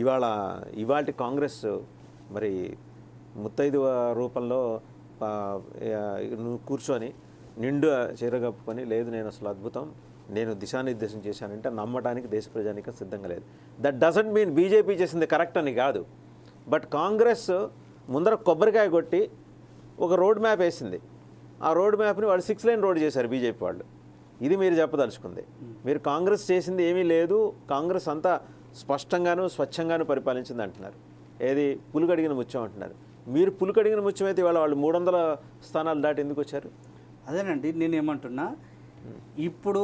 ఇవాళ ఇవాళ కాంగ్రెస్ మరి ముత్తైదువ రూపంలో కూర్చొని నిండు చీరగప్పుకొని లేదు నేను అసలు అద్భుతం నేను దిశానిర్దేశం చేశానంటే నమ్మడానికి దేశ ప్రజానికి సిద్ధంగా లేదు. దట్ డజంట్ మీన్ బీజేపీ చేసింది కరెక్ట్ అని కాదు. బట్ కాంగ్రెస్ ముందర కొబ్బరికాయ కొట్టి ఒక రోడ్ మ్యాప్ వేసింది. ఆ రోడ్ మ్యాప్ని వాళ్ళు సిక్స్ లైన్ రోడ్ చేశారు బీజేపీ వాళ్ళు. ఇది మీరు చెప్పదలుచుకుంది. మీరు కాంగ్రెస్ చేసింది ఏమీ లేదు. కాంగ్రెస్ అంతా స్పష్టంగాను స్వచ్ఛంగాను పరిపాలించింది అంటున్నారు. ఏది పులుకడిగిన ముత్యం అంటున్నారు. మీరు పులుకడిగిన ముత్యం అయితే ఇవాళ వాళ్ళు మూడు వందల స్థానాలు దాటి ఎందుకు వచ్చారు? అదేనండి నేను ఏమంటున్నా ఇప్పుడు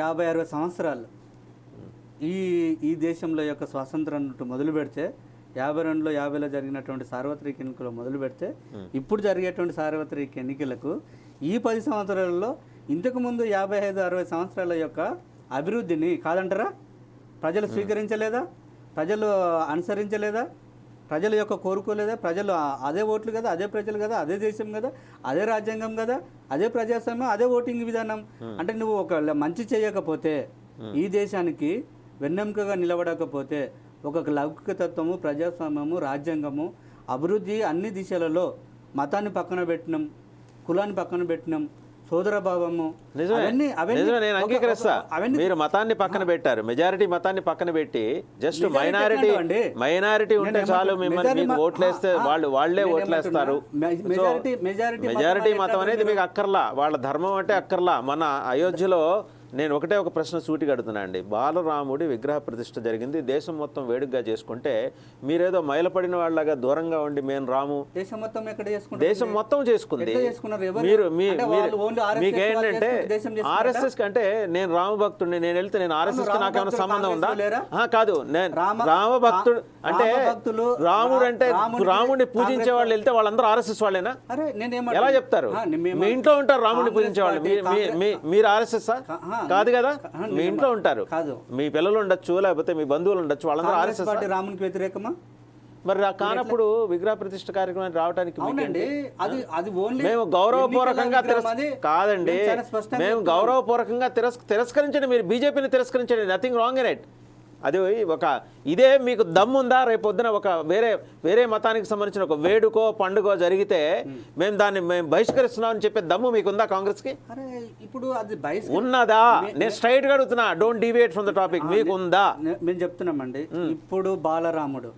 యాభై అరవై సంవత్సరాలు ఈ ఈ దేశంలో యొక్క స్వాతంత్రం మొదలు పెడితే యాభై రెండులో యాభైలో జరిగినటువంటి సార్వత్రిక ఎన్నికలు మొదలు పెడితే ఇప్పుడు జరిగేటువంటి సార్వత్రిక ఎన్నికలకు ఈ పది సంవత్సరాలలో ఇంతకు ముందు యాభై ఐదు అరవై సంవత్సరాల యొక్క అభివృద్ధిని కాదంటారా? ప్రజలు స్వీకరించలేదా? ప్రజలు అనుసరించలేదా? ప్రజల యొక్క కోరుకోలేదా? ప్రజలు అదే ఓట్లు కదా అదే ప్రజలు కదా అదే దేశం కదా అదే రాజ్యాంగం కదా అదే ప్రజాస్వామ్యం అదే ఓటింగ్ విధానం. అంటే నువ్వు ఒక మంచి చేయకపోతే ఈ దేశానికి వెన్నెముకగా నిలబడకపోతే ఒక లౌకిక తత్వము ప్రజాస్వామ్యము రాజ్యాంగము అభివృద్ధి అన్ని దిశలలో మతాన్ని పక్కన పెట్టినాం కులాన్ని పక్కన పెట్టినాం సోదరభావము అవన్నీ అంగీకరిస్తా. మీరు మతాన్ని పక్కన పెట్టారు. మెజారిటీ మతాన్ని పక్కన పెట్టి జస్ట్ మైనారిటీ? మైనారిటీ ఉంటే చాలు? మిమ్మల్ని ఓట్లేస్తే వాళ్ళు వాళ్ళే ఓట్లేస్తారు. మెజారిటీ మతం అనేది మీకు అక్కర్లా. వాళ్ళ ధర్మం అంటే అక్కర్లా. మన అయోధ్యలో నేను ఒకటే ఒక ప్రశ్న సూటిగా అడుగుతున్నా అండి. బాలరాముడి విగ్రహ ప్రతిష్ఠ జరిగింది. దేశం మొత్తం వేడుకగా చేసుకుంటే మీరేదో మైలపడిన వాళ్ళగా దూరంగా ఉండి మేము రాము. దేశం మొత్తం ఎక్కడ చేసుకుంటారు? దేశం మొత్తం చేసుకుంది? మీరు మీ అంటే మీరు- వాళ్ళు only RSS మీకు వాళ్ళు ఏంటంటే చేసుకుంటే దేశం చేసుకుంటారా? ఆర్ఎస్ఎస్ కంటే నేను రామ భక్తుడిని నేను వెళ్తే నేను ఆర్ఎస్ఎస్కి నాకేమైనా సంబంధం ఉందా? కాదు. నేను రామ- భక్తుడు అంటే రాముడు అంటే రాముడిని పూజించే వాళ్ళు వెళ్తే వాళ్ళందరూ ఆర్ఎస్ఎస్ వాళ్ళేనా? ఎలా చెప్తారు? మీ ఇంట్లో ఉంటారు రాముడిని పూజించే వాళ్ళు. మీరు ఆర్ఎస్ఎస్ కాదు కదా? మీ ఇంట్లో ఉంటారు. కాదు. మీ పిల్లలు ఉండొచ్చు లేకపోతే మీ బంధువులు ఉండొచ్చు వాళ్ళందరూ కాంగ్రెస్ ఆర్ఎస్ఎస్ పార్టీ రామునికి వ్యతిరేకమా? మరి ఆ కానప్పుడు విగ్రహ ప్రతిష్ఠ కార్యక్రమానికి రావడానికి మీకు అవునండి. అది అది ఓన్లీ మేము గౌరవపూర్వకంగా కాదండి. మేము గౌరవ గౌరవపూర్వకంగా తిరస్ తిరస్కరించండి. మీరు బీజేపీని తిరస్కరించండి. నథింగ్ రాంగ్ ఇన్ ఇట్ అది ఒక ఇదే మీకు దమ్ముందా రేపు పొద్దున ఒక వేరే వేరే మతానికి సంబంధించిన ఒక వేడుకో పండుగో జరిగితే మేము దాన్ని మేము బహిష్కరిస్తున్నాం అని చెప్పే దమ్ము మీకు ఉందా కాంగ్రెస్కి? అరే ఇప్పుడు అది ఉన్నదా? నేను స్ట్రైట్గా అడుగుతున్నా. Don't deviate from the topic మీకు ఉందా మేము చెప్తున్నామండి. ఇప్పుడు బాలరాముడు.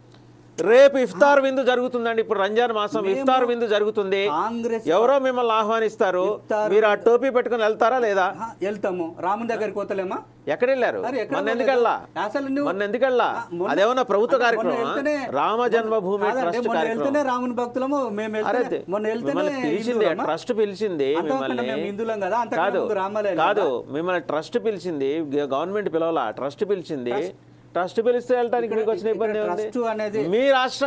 రేపు ఇఫ్తార్ విందు జరుగుతుందండి. ఇప్పుడు రంజాన్ మాసం ఇఫ్తార్ విందు జరుగుతుంది. కాంగ్రెస్ ఎవరో మిమ్మల్ని ఆహ్వానిస్తారు. మీరు ఆ టోపీ పెట్టుకుని వెళ్తారా లేదా? వెళ్తాము. రాముని దగ్గరికి పోతలేమా? ఎక్కడ వెళ్ళారు పోలేదు? ఎందుకెళ్ళా మొన్న ఎందుకెళ్ళా అదేమన్నా ప్రభుత్వ కార్యక్రమం రామ జన్మభూమి ట్రస్ట్ వెళ్తేనే రాముని భక్తులము మేము మొన్న వెళ్తేనే పిలిచింది? ట్రస్ట్ పిలిచింది మిమ్మల్ని. మేము హిందువులం కదా, కాదు కాదు మిమ్మల్ని ట్రస్ట్ పిలిచింది గవర్నమెంట్ పిలవాలా ట్రస్ట్ పిలిచింది. ట్రస్ట్ పిలిస్తే వెళ్ళడానికి మీకు వచ్చిన ఇబ్బంది అనేది మీ రాష్ట్ర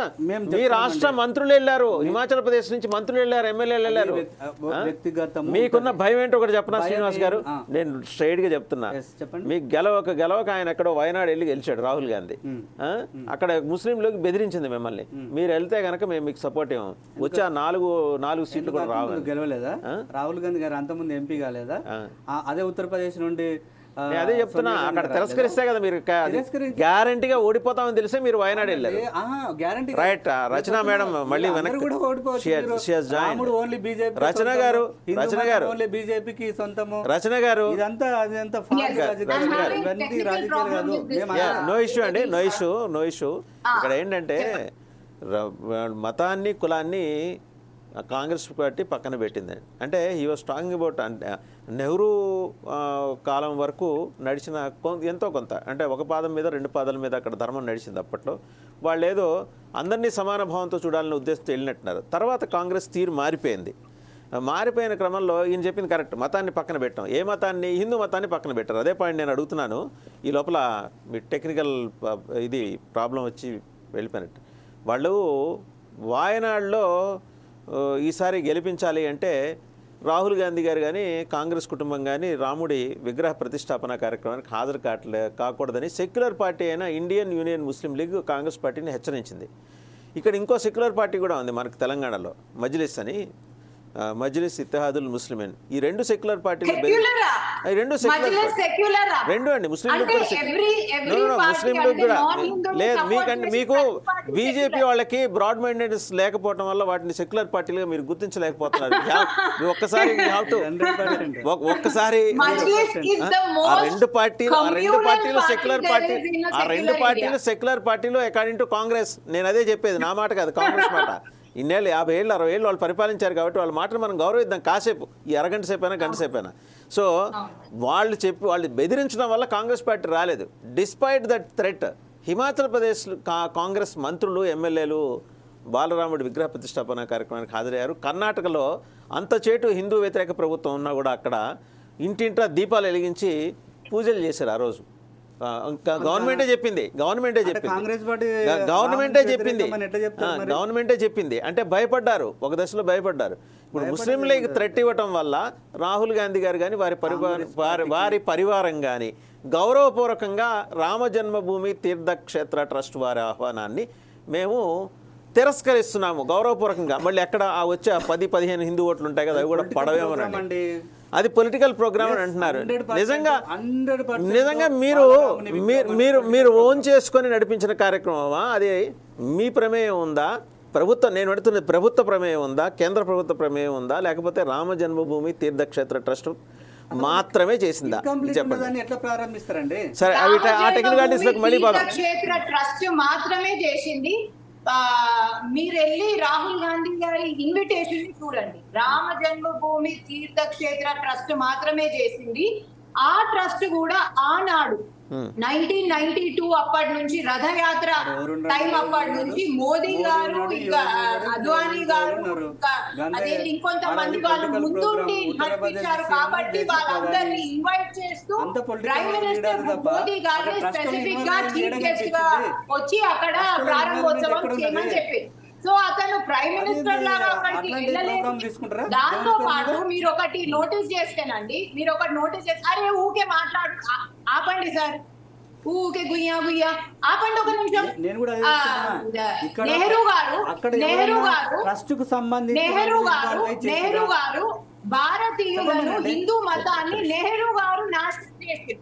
మీ. రాష్ట్ర మంత్రులు వెళ్ళారు హిమాచల్ ప్రదేశ్ నుంచి మంత్రులు వెళ్ళారు ఎమ్మెల్యేలు వెళ్ళారు. మీకున్న భయం ఏంటో ఒకటి చెప్పనా శ్రీనివాస్ గారు. నేను స్ట్రైట్గా చెప్తున్నా. మీకు గెలవక గెలవక ఆయన ఎక్కడో వయనాడు వెళ్ళి గెలిచాడు రాహుల్ గాంధీ? అక్కడ ముస్లింలకు బెదిరించింది మిమ్మల్ని. మీరు వెళ్తే గనక మేము మీకు సపోర్ట్ ఇవ్వం. వచ్చి ఆ నాలుగు నాలుగు సీట్లు కూడా రావు గెలవలేదా? రాహుల్ గాంధీ గారు అంతకుముందు ఎంపీ కాలేదా? అదే ఉత్తరప్రదేశ్ నుండి అదే చెప్తున్నా అక్కడ తిరస్కరిస్తే కదా మీరు గ్యారంటీగా ఓడిపోతామని తెలిసే మీరు వయనాడు వెళ్ళారు. రైట్. రచన మేడం మళ్ళీ రచన గారు, రచన గారు. ఓన్లీ బీజేపీకి సొంతము. రచన గారు. నో ఇష్యూ అండి నో ఇష్యూ నో ఇష్యూ ఇక్కడ ఏంటంటే మతాన్ని కులాన్ని కాంగ్రెస్ పార్టీ పక్కన పెట్టింది. అంటే he was talking about Nehru కాలం వరకు నడిచిన ఎంతో కొంత అంటే ఒక పాదం మీద రెండు పాదాల మీద అక్కడ ధర్మం నడిచింది అప్పట్లో. వాళ్ళు ఏదో అందరినీ సమాన భావంతో చూడాలనే ఉద్దేశంతో వెళ్ళినట్టున్నారు. తర్వాత కాంగ్రెస్ తీరు మారిపోయింది. మారిపోయిన క్రమంలో ఈయన చెప్పింది కరెక్ట్ మతాన్ని పక్కన పెట్టాం. ఏ మతాన్ని హిందూ మతాన్ని పక్కన పెట్టారు. అదే పాయింట్ నేను అడుగుతున్నాను. ఈ లోపల మీ టెక్నికల్ ఇది ప్రాబ్లం వచ్చి వెళ్ళిపోయినట్టు. వాళ్ళు వాయనాడులో ఈసారి గెలిపించాలి అంటే రాహుల్ గాంధీ గారు కానీ కాంగ్రెస్ కుటుంబం కానీ రాముడి విగ్రహ ప్రతిష్టాపన కార్యక్రమానికి హాజరు కావట్లే కాకూడదని సెక్యులర్ పార్టీ అయిన Indian Union Muslim League Congress పార్టీని హెచ్చరించింది. ఇక్కడ ఇంకో సెక్యులర్ పార్టీ కూడా ఉంది మనకు తెలంగాణలో మజ్లిస్ అని. మజ్లిస్ ఇత్తహాదుల్ ముస్లిమీన్ ఈ రెండు సెక్యులర్ పార్టీలు రెండు సెక్యులర్ మజ్లిస్ సెక్యులరా రెండు అండి ముస్లింలు ముస్లింలు కూడా లేదు మీకంటే మీకు బీజేపీ. వాళ్ళకి బ్రాడ్ మైండెడ్నెస్ లేకపోవడం వల్ల వాటిని సెక్యులర్ పార్టీలుగా మీరు గుర్తించలేకపోతున్నారు ఒక్కసారి you have to- 100%. ఒక్- ఒక్కసారి ఆ రెండు పార్టీలు ఆ రెండు పార్టీలు సెక్యులర్ పార్టీ ఆ రెండు పార్టీలు. సెక్యులర్ పార్టీలు అకార్డింగ్ టు కాంగ్రెస్ నేను అదే చెప్పేది నా మాట కాదు కాంగ్రెస్ మాట ఇన్నేళ్ళు యాభై ఏళ్ళు అరవై ఏళ్ళు వాళ్ళు పరిపాలించారు కాబట్టి వాళ్ళ మాటను మనం గౌరవిద్దాం. కాసేపు ఈ అరగంట సేపు అయినా గంట సేపు అయినా సో వాళ్ళు చెప్పి వాళ్ళు బెదిరించడం వల్ల కాంగ్రెస్ పార్టీ రాలేదు. Despite that threat Himachal Pradesh కా- కాంగ్రెస్ మంత్రులు ఎమ్మెల్యేలు బాలరాముడి విగ్రహ ప్రతిష్టాపన కార్యక్రమానికి హాజరయ్యారు. కర్ణాటకలో అంత చేటు హిందూ వ్యతిరేక ప్రభుత్వం ఉన్నా కూడా అక్కడ ఇంటింటా దీపాలు వెలిగించి పూజలు చేశారు ఆ రోజు. గవర్నమెంటే చెప్పింది గవర్నమెంటే చెప్పింది. కాంగ్రెస్ పార్టీ గ- గవర్నమెంటే చెప్పింది? గవర్నమెంటే చెప్పింది. అంటే భయపడ్డారు ఒక దశలో భయపడ్డారు. ఇప్పుడు ముస్లింలకు థ్రెట్ ఇవ్వటం వల్ల రాహుల్ గాంధీ గారు కానీ వారి పరివారం వారి వారి పరివారం కానీ గౌరవపూర్వకంగా రామ జన్మభూమి తీర్థక్షేత్ర ట్రస్ట్ వారి ఆహ్వానాన్ని మేము తిరస్కరిస్తున్నాము గౌరవపూర్వకంగా. మళ్ళీ ఎక్కడ ఆ వచ్చే పది పదిహేను హిందూ ఓట్లు ఉంటాయి కదా అవి కూడా పడవేమోనండి. అండి. అది పొలిటికల్ ప్రోగ్రామ్ అని అంటున్నారు. 100% నిజంగా 100% నిజంగా మీరు మీరు మీరు మీరు ఓన్ చేసుకొని నడిపించిన కార్యక్రమమా? అది మీ ప్రమేయం ఉందా? ప్రభుత్వం నేను అడుగుతున్నది ప్రభుత్వ ప్రమేయం ఉందా? కేంద్ర ప్రభుత్వ ప్రమేయం ఉందా? లేకపోతే రామ జన్మభూమి తీర్థక్షేత్ర ట్రస్ట్ మాత్రమే చేసిందా? చెప్పండి. ఉన్నదాన్ని ఎట్లా ప్రారంభిస్తారండి? సరే అవి ఆ టెక్నికాలిటీస్లోకి మళ్ళీ బాగా క్షేత్ర ట్రస్ట్ మాత్రమే చేసింది. మీరు వెళ్ళి రాహుల్ గాంధీ గారి ఇన్విటేషన్ చూడండి. రామ జన్మభూమి తీర్థక్షేత్ర ట్రస్ట్ మాత్రమే చేసింది. ఆ ట్రస్ట్ కూడా ఆనాడు నైన్టీన్ నైన్టీ టూ అప్పటి నుంచి రథయాత్ర? టైం అప్పటి నుంచి మోదీ గారు ఇంకా అద్వానీ గారు అదే ఇంకొంతమంది వాళ్ళు ముందుండి నడిపించారు కాబట్టి వాళ్ళందరినీ. ఇన్వైట్ చేస్తూ ప్రైమ్ మినిస్టర్ మోదీ గారిని స్పెసిఫిక్గా చీఫ్ గెస్ట్గా వచ్చి అక్కడ ప్రారంభోత్సవం చేయమని చెప్పి సో అతను ప్రైమ్ మినిస్టర్ లాగా అక్కడికి వెళ్ళలేదు? దాంతో పాటు? మీరు ఒకటి నోటీస్ చేస్తేనండి మీరు ఒకటి నోటీస్ చేస్తే అరే ఊకే మాట్లాడు ఆపండి సార్ ఊకే గుయ్యా గుయ్యా ఆపండి ఒక నిమిషం నేను కూడా నెహ్రూ గారు నెహ్రూ గారు ట్రస్ట్కు సంబంధించి నెహ్రూ గారు? నెహ్రూ గారు భారతీయులను. హిందూ మతాన్ని నెహ్రూ గారు నాశనం చేసింది